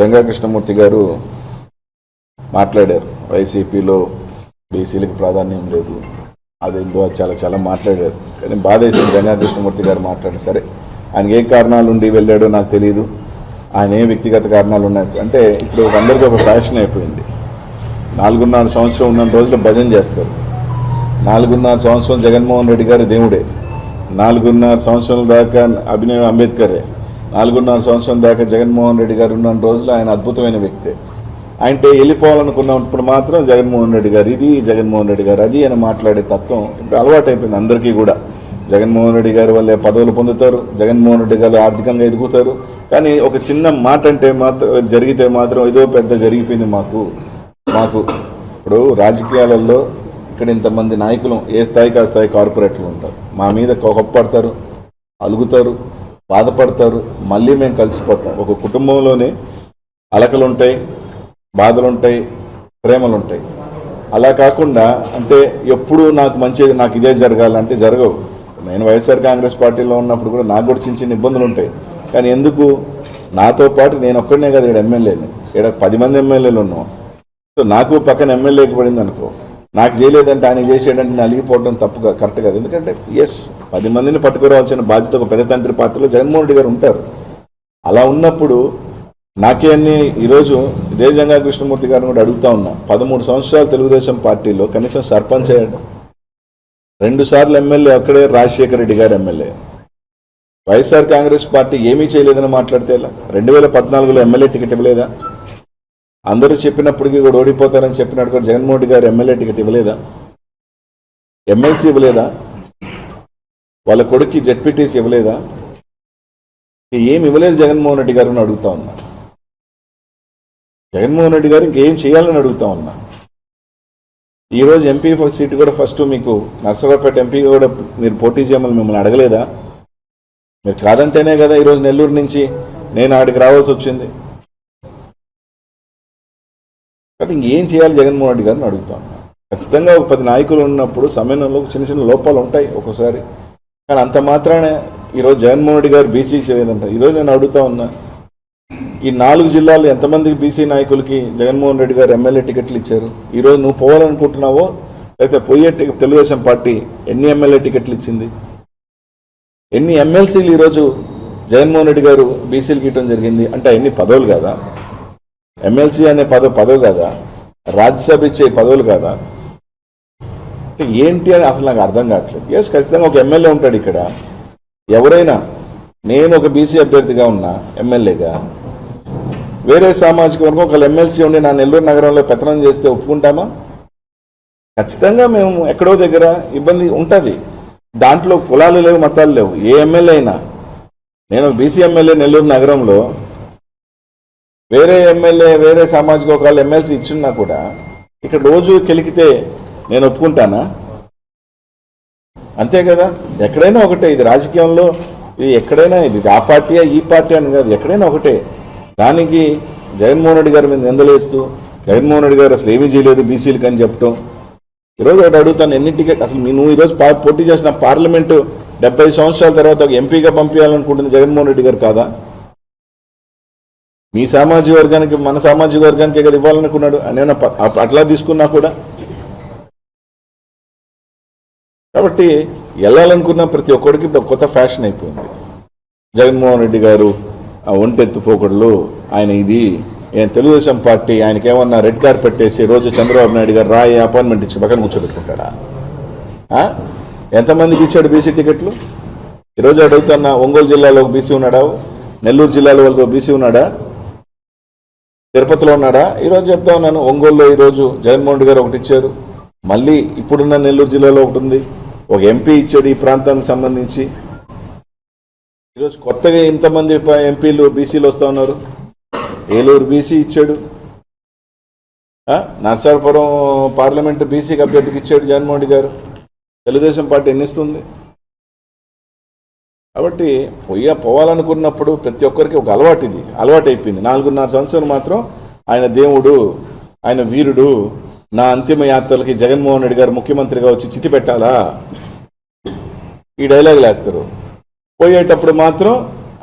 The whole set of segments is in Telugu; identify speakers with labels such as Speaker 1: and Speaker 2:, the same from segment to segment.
Speaker 1: జంగా కృష్ణమూర్తి గారు మాట్లాడారు. వైసీపీలో బీసీలకు ప్రాధాన్యం లేదు. అదేందో అది చాలా చాలా మాట్లాడారు. కానీ బాధేసింది జంగా కృష్ణమూర్తి గారు మాట్లాడారు సరే. ఆయనకి ఏ కారణాలు ఉండి వెళ్ళాడో నాకు తెలియదు ఆయన ఏ వ్యక్తిగత కారణాలు ఉన్నాయి? అంటే ఇప్పుడు అందరికీ ఒక ఫ్యాషన్ అయిపోయింది. నాలుగున్నర సంవత్సరం ఉన్న రోజులు భజన చేస్తారు. నాలుగున్నర సంవత్సరం జగన్మోహన్ రెడ్డి గారు దేవుడే. నాలుగున్నర సంవత్సరాల దాకా అభినవ్ అంబేద్కరే. నాలుగున్నర సంవత్సరం దాకా జగన్మోహన్ రెడ్డి గారు ఉన్న రోజులు ఆయన అద్భుతమైన వ్యక్తే. అంటే వెళ్ళిపోవాలనుకున్నప్పుడు మాత్రం జగన్మోహన్ రెడ్డి గారు ఇది జగన్మోహన్ రెడ్డి గారు అది అని మాట్లాడే తత్వం ఇప్పుడు అలవాటైపోయింది అందరికీ కూడా. జగన్మోహన్ రెడ్డి గారు వల్లే పదవులు పొందుతారు జగన్మోహన్ రెడ్డి గారు ఆర్థికంగా ఎదుగుతారు. కానీ ఒక చిన్న మాట అంటే మాత్రం జరిగితే మాత్రం ఏదో పెద్ద జరిగిపోయింది మాకు. మాకు ఇప్పుడు రాజకీయాలలో ఇక్కడ ఇంతమంది నాయకులు ఏ స్థాయికి ఆ స్థాయి కార్పొరేట్లు ఉంటారు. మా మీద కోపడతారు అలుగుతారు. బాధపడతారు మళ్ళీ మేము కలిసిపోతాం. ఒక కుటుంబంలోనే అలకలు ఉంటాయి ప్రేమలుంటాయి. ప్రేమలు ఉంటాయి అలా కాకుండా అంటే ఎప్పుడు నాకు మంచిది నాకు ఇదే జరగాలంటే జరగవు. నేను వైఎస్ఆర్ కాంగ్రెస్ పార్టీలో ఉన్నప్పుడు కూడా నాకు కూడా చిన్న చిన్న ఇబ్బందులు ఉంటాయి కానీ ఎందుకు? నాతో పాటు నేను ఒక్కడనే కదా ఇక్కడ ఎమ్మెల్యేని. ఇక్కడ పది మంది ఎమ్మెల్యేలు ఉన్నాం. సో నాకు పక్కన ఎమ్మెల్యేకి పడింది అనుకో నాకు చేయలేదంటే ఆయన చేసేటంటే నేను అలిగిపోవడం తప్పుగా కరెక్ట్ కాదు. ఎందుకంటే ఎస్ పది మందిని పట్టుకురావాల్సిన బాధ్యత ఒక పెద్ద తండ్రి పాత్రలో జగన్మోహన్ రెడ్డి గారు ఉంటారు. అలా ఉన్నప్పుడు నాకే అన్ని ఈరోజు ఇదే జంగా కృష్ణమూర్తి గారిని కూడా అడుగుతా ఉన్నా. పదమూడు సంవత్సరాలు తెలుగుదేశం పార్టీలో కనీసం సర్పంచ్ అయ్యాడు. రెండు సార్లు ఎమ్మెల్యే అక్కడే రాజశేఖర రెడ్డి గారు ఎమ్మెల్యే. వైఎస్ఆర్ కాంగ్రెస్ పార్టీ ఏమీ చేయలేదని మాట్లాడితే ఎలా? రెండు వేల పద్నాలుగులో ఎమ్మెల్యే టికెట్ ఇవ్వలేదా? అందరూ చెప్పినప్పటికీ కూడా ఓడిపోతారని చెప్పినట్టు కూడా జగన్మోహన్ రెడ్డి గారు ఎమ్మెల్యే టికెట్ ఇవ్వలేదా? ఎమ్మెల్సీ ఇవ్వలేదా? వాళ్ళ కొడుక్కి జెడ్పీటీసీ ఇవ్వలేదా? ఏమి ఇవ్వలేదు జగన్మోహన్ రెడ్డి గారు అని అడుగుతా ఉన్నా. జగన్మోహన్ రెడ్డి గారు ఇంకేం చేయాలని అడుగుతా ఉన్నా. ఈరోజు ఎంపీ సీట్ కూడా ఫస్ట్ మీకు నర్సరావుపేట ఎంపీ కూడా మీరు పోటీ చేయమని మిమ్మల్ని అడగలేదా? మీరు కాదంటేనే కదా ఈరోజు నెల్లూరు నుంచి నేను ఆడికి రావాల్సి వచ్చింది. కాబట్టి ఇంకేం చేయాలి జగన్మోహన్ రెడ్డి గారిని అడుగుతా ఉన్నా. ఖచ్చితంగా ఒక పది నాయకులు ఉన్నప్పుడు సమయంలో చిన్న చిన్న లోపాలు ఉంటాయి ఒక్కోసారి. కానీ అంత మాత్రానే ఈరోజు జగన్మోహన్ రెడ్డి గారు బీసీ చేయలేదంట ఈరోజు నేను అడుగుతా ఉన్నా ఈ నాలుగు జిల్లాలు ఎంతమంది బీసీ నాయకులకి జగన్మోహన్ రెడ్డి గారు ఎమ్మెల్యే టికెట్లు ఇచ్చారు? ఈరోజు నువ్వు పోవాలనుకుంటున్నావో లేకపోతే పోయే తెలుగుదేశం పార్టీ ఎన్ని ఎమ్మెల్యే టికెట్లు ఇచ్చింది? ఎన్ని ఎమ్మెల్సీలు ఈరోజు జగన్మోహన్ రెడ్డి గారు బీసీలకి ఇవ్వడం జరిగింది? అంటే ఎన్ని పదవులు కాదా? ఎమ్మెల్సీ అనే పదవి పదవి కాదా? రాజ్యసభ ఇచ్చే పదవులు కాదా? అంటే ఏంటి అని అసలు నాకు అర్థం కావట్లేదు. ఎస్ ఖచ్చితంగా ఒక ఎమ్మెల్యే ఉంటాడు ఇక్కడ. ఎవరైనా నేను ఒక బీసీ అభ్యర్థిగా ఉన్నా ఎమ్మెల్యేగా వేరే సామాజిక వర్గం ఒకళ్ళు ఎమ్మెల్సీ ఉండి నా నెల్లూరు నగరంలో పెత్తనం చేస్తే ఒప్పుకుంటామా? ఖచ్చితంగా మేము ఎక్కడో దగ్గర ఇబ్బంది ఉంటుంది. దాంట్లో కులాలు లేవు మతాలు లేవు. ఏ ఎమ్మెల్యే అయినా నేను బీసీ ఎమ్మెల్యే నెల్లూరు నగరంలో వేరే ఎమ్మెల్యే వేరే సామాజిక వర్గాలు ఎమ్మెల్సీ ఇచ్చున్నా కూడా ఇక్కడ రోజు కెలికితే నేను ఒప్పుకుంటానా? అంతే కదా? ఎక్కడైనా ఒకటే ఇది రాజకీయంలో ఇది ఎక్కడైనా ఇది ఆ పార్టీయా ఈ పార్టీ అని కాదు ఎక్కడైనా ఒకటే. దానికి జగన్మోహన్ రెడ్డి గారి మీద నిందలేస్తూ జగన్మోహన్ రెడ్డి గారు అసలు ఏమీ చేయలేదు బీసీలకు అని చెప్పటం ఈరోజు ఒకటి అడుగుతాను ఎన్ని టికెట్ అసలు నువ్వు ఈరోజు పోటీ చేసిన పార్లమెంటు డెబ్బై సంవత్సరాల తర్వాత ఒక ఎంపీగా పంపించాలనుకుంటుంది జగన్మోహన్ రెడ్డి గారు కాదా? మీ సామాజిక వర్గానికి మన సామాజిక వర్గానికి కదా ఇవ్వాలనుకున్నాడు నేను అట్లా తీసుకున్నా కూడా? కాబట్టి వెళ్ళాలనుకున్న ప్రతి ఒక్కడికి ఇప్పుడు కొత్త ఫ్యాషన్ అయిపోయింది. జగన్మోహన్ రెడ్డి గారు ఆ ఒంటెత్తుపోకడలు ఆయన ఇది ఏం తెలుగుదేశం పార్టీ ఆయనకి ఏమన్నా రెడ్ కార్ పెట్టేసి రోజు చంద్రబాబు నాయుడు గారు రాయి అపాయింట్మెంట్ ఇచ్చి పక్కన కూర్చోబెట్టుకుంటాడా? ఆ? ఎంతమందికి ఇచ్చాడు బీసీ టికెట్లు? ఈరోజు అడుగుతున్న ఒంగోలు జిల్లాలో ఒక బీసీ ఉన్నాడా? నెల్లూరు జిల్లాలో వాళ్ళతో బీసీ ఉన్నాడా? తిరుపతిలో ఉన్నాడా? ఈరోజు చెప్తా ఉన్నాను ఒంగోలులో ఈరోజు జగన్మోహన్ రెడ్డి గారు ఒకటి ఇచ్చారు. మళ్ళీ ఇప్పుడున్న నెల్లూరు జిల్లాలో ఒకటి ఉంది. ఒక ఎంపీ ఇచ్చాడు ఈ ప్రాంతానికి సంబంధించి. ఈరోజు కొత్తగా ఇంతమంది ఎంపీలు బీసీలు వస్తూ ఉన్నారు. ఏలూరు బీసీ ఇచ్చాడు. నర్సాపురం పార్లమెంటు బీసీకి అభ్యర్థికి ఇచ్చాడు జగన్మోహన్ రెడ్డి గారు. తెలుగుదేశం పార్టీ ఎన్నిస్తుంది? కాబట్టి పొయ్య పోవాలనుకున్నప్పుడు ప్రతి ఒక్కరికి ఒక అలవాటు ఇది. అలవాటు అయిపోయింది నాలుగున్నర సంవత్సరం మాత్రం ఆయన దేవుడు ఆయన వీరుడు నా అంతిమ యాత్రలకి జగన్మోహన్ రెడ్డి గారు ముఖ్యమంత్రిగా వచ్చి చితి పెట్టాలా? ఈ డైలాగులు వేస్తారు. పోయేటప్పుడు మాత్రం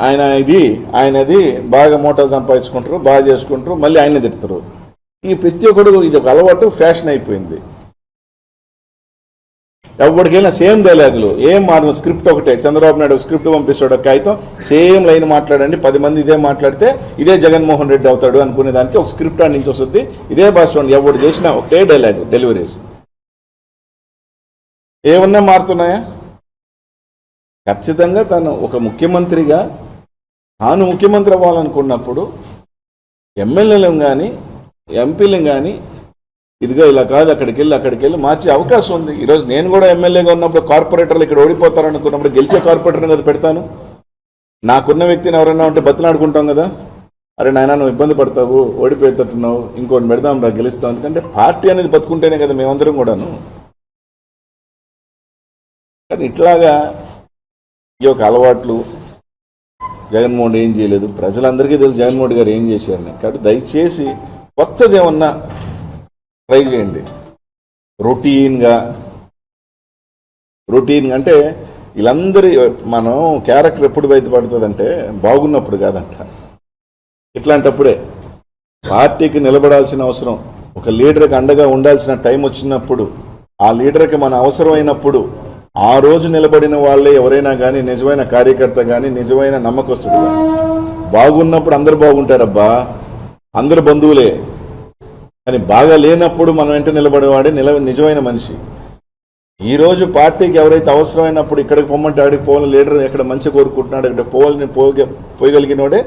Speaker 1: ఆయన ఇది ఆయనది బాగా మోటార్ సంపాదించుకుంటారు బాగా చేసుకుంటారు మళ్ళీ ఆయన తిడతారు. ఈ ప్రతి ఒక్కడు ఇది ఒక అలవాటు ఫ్యాషన్ అయిపోయింది. ఎవరికైనా సేమ్ డైలాగులు ఏం మారు స్క్రిప్ట్ ఒకటే. చంద్రబాబు నాయుడు స్క్రిప్ట్ పంపిస్తాడు ఒక కాగితం సేమ్ లైన్ మాట్లాడండి పది మంది ఇదే మాట్లాడితే ఇదే జగన్మోహన్ రెడ్డి అవుతాడు అనుకునే దానికి ఒక స్క్రిప్ట్ ఆ నుంచి వస్తుంది. ఇదే భాష ఎవరు చేసినా ఒకటే డైలాగ్ డెలివరీస్. ఏమన్నా మారుతున్నాయా? ఖచ్చితంగా తను ఒక ముఖ్యమంత్రిగా తాను ముఖ్యమంత్రి అవ్వాలనుకున్నప్పుడు ఎమ్మెల్యేలను కానీ ఎంపీలను కానీ ఇదిగో ఇలా కాదు అక్కడికి వెళ్ళి అక్కడికి వెళ్ళి మార్చే అవకాశం ఉంది. ఈరోజు నేను కూడా ఎమ్మెల్యేగా ఉన్నప్పుడు కార్పొరేటర్లు ఇక్కడ ఓడిపోతారనుకున్నప్పుడు గెలిచే కార్పొరేటర్ని కదా పెడతాను. నాకున్న వ్యక్తిని ఎవరైనా ఉంటే బతిలాడుకుంటాం కదా. అరే నాయన నువ్వు ఇబ్బంది పడతావు ఓడిపోయేటట్టున్నావు ఇంకోటి పెడదాం రా గెలుస్తాం. ఎందుకంటే పార్టీ అనేది బతుకుంటేనే కదా మేమందరం కూడాను. కానీ ఇట్లాగా ఈ యొక్క అలవాట్లు జగన్మోహన్ ఏం చేయలేదు. ప్రజలందరికీ తెలుసు జగన్మోహన్ గారు ఏం చేశారని. కాబట్టి దయచేసి కొత్తది ఏమన్నా ట్రై చేయండి. రొటీన్గా. రొటీన్ అంటే వీళ్ళందరి మనం క్యారెక్టర్ ఎప్పుడు బయటపడుతుందంటే బాగున్నప్పుడు కాదంట. ఇట్లాంటప్పుడే పార్టీకి నిలబడాల్సిన అవసరం. ఒక లీడర్కి అండగా ఉండాల్సిన టైం వచ్చినప్పుడు ఆ లీడర్కి మన అవసరమైనప్పుడు ఆ రోజు నిలబడిన వాళ్ళే ఎవరైనా కానీ నిజమైన కార్యకర్త కానీ నిజమైన నమ్మకస్తుడు కానీ బాగున్నప్పుడు అందరు బాగుంటారబ్బా. అందరు బంధువులే. కానీ బాగా లేనప్పుడు మనం వెంట నిలబడేవాడే నిల నిజమైన మనిషి. ఈరోజు పార్టీకి ఎవరైతే అవసరమైనప్పుడు ఇక్కడికి పొమ్మంటే ఆడికి పోవాలని లీడర్ ఎక్కడ మంచి కోరుకుంటున్నాడు ఇక్కడ పోవాలని పోగ పోయగలిగినోడే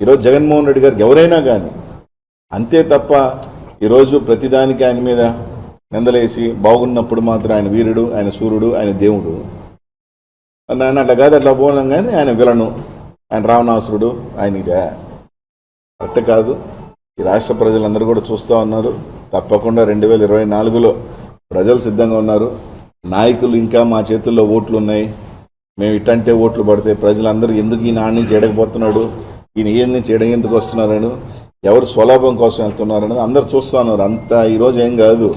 Speaker 1: ఈరోజు జగన్మోహన్ రెడ్డి గారికి ఎవరైనా కానీ అంతే తప్ప ఈరోజు ప్రతిదానికి ఆయన మీద నిందలేసి బాగున్నప్పుడు మాత్రం ఆయన వీరుడు ఆయన సూర్యుడు ఆయన దేవుడు. ఆయన అట్లా కాదు అట్లా పోలేం కానీ ఆయన విలను. ఆయన రావణాసురుడు ఆయన ఇదే. కరెక్ట్ కాదు. ఈ రాష్ట్ర ప్రజలందరూ కూడా చూస్తూ ఉన్నారు. తప్పకుండా రెండు వేల ఇరవై నాలుగులో ప్రజలు సిద్ధంగా ఉన్నారు. నాయకులు ఇంకా మా చేతుల్లో ఓట్లు ఉన్నాయి. మేము ఇట్టంటే ఓట్లు పడితే ప్రజలందరూ ఎందుకు ఈయన ఆడి నుంచి ఎడకపోతున్నాడు ఈయన ఏడు నుంచి ఎడ ఎందుకు వస్తున్నారని ఎవరు స్వలాభం కోసం వెళ్తున్నారని అందరు చూస్తూ ఉన్నారు. అంతా ఈరోజు ఏం కాదు.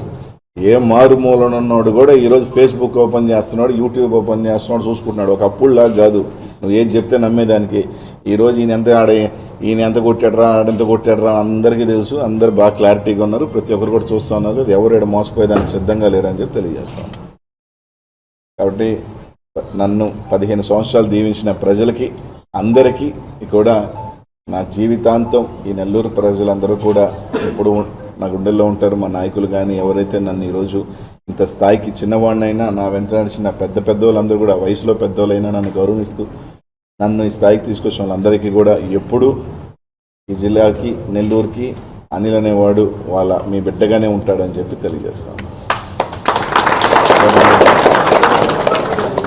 Speaker 1: ఏ మారుమూలన ఉన్నాడు కూడా ఈరోజు ఫేస్బుక్ ఓపెన్ చేస్తున్నాడు యూట్యూబ్ ఓపెన్ చేస్తున్నాడు చూసుకుంటున్నాడు. ఒకప్పుడు లాగా కాదు. నువ్వు ఏది చెప్తే నమ్మేదానికి. ఈరోజు ఈయన ఎంత ఆడే ఈయన ఎంత కొట్టాడరా ఆడెంత కొట్టాడరా అందరికీ తెలుసు. అందరు బాగా క్లారిటీగా ఉన్నారు. ప్రతి ఒక్కరు కూడా చూస్తూ ఉన్నారు. అది ఎవరు ఈడ మోసపోయేదానికి సిద్ధంగా లేరని చెప్పి తెలియజేస్తాను కాబట్టి నన్ను పదిహేను సంవత్సరాలు దీవించిన ప్రజలకి అందరికీ కూడా నా జీవితాంతం ఈ నెల్లూరు ప్రజలందరూ కూడా ఎప్పుడు నా గుండెల్లో ఉంటారు. మా నాయకులు కానీ ఎవరైతే నన్ను ఈరోజు ఇంత స్థాయికి చిన్నవాడినైనా నా వెంట నడిచిన పెద్ద పెద్దోళ్ళందరూ కూడా వయసులో పెద్దోళ్ళైనా నన్ను గౌరవిస్తూ నన్ను ఈ స్థాయికి తీసుకొచ్చిన వాళ్ళందరికీ కూడా ఎప్పుడూ ఈ జిల్లాకి నెల్లూరుకి అనిల్ అనేవాడు వాళ్ళ మీ బిడ్డగానే ఉంటాడని చెప్పి తెలియజేస్తాను.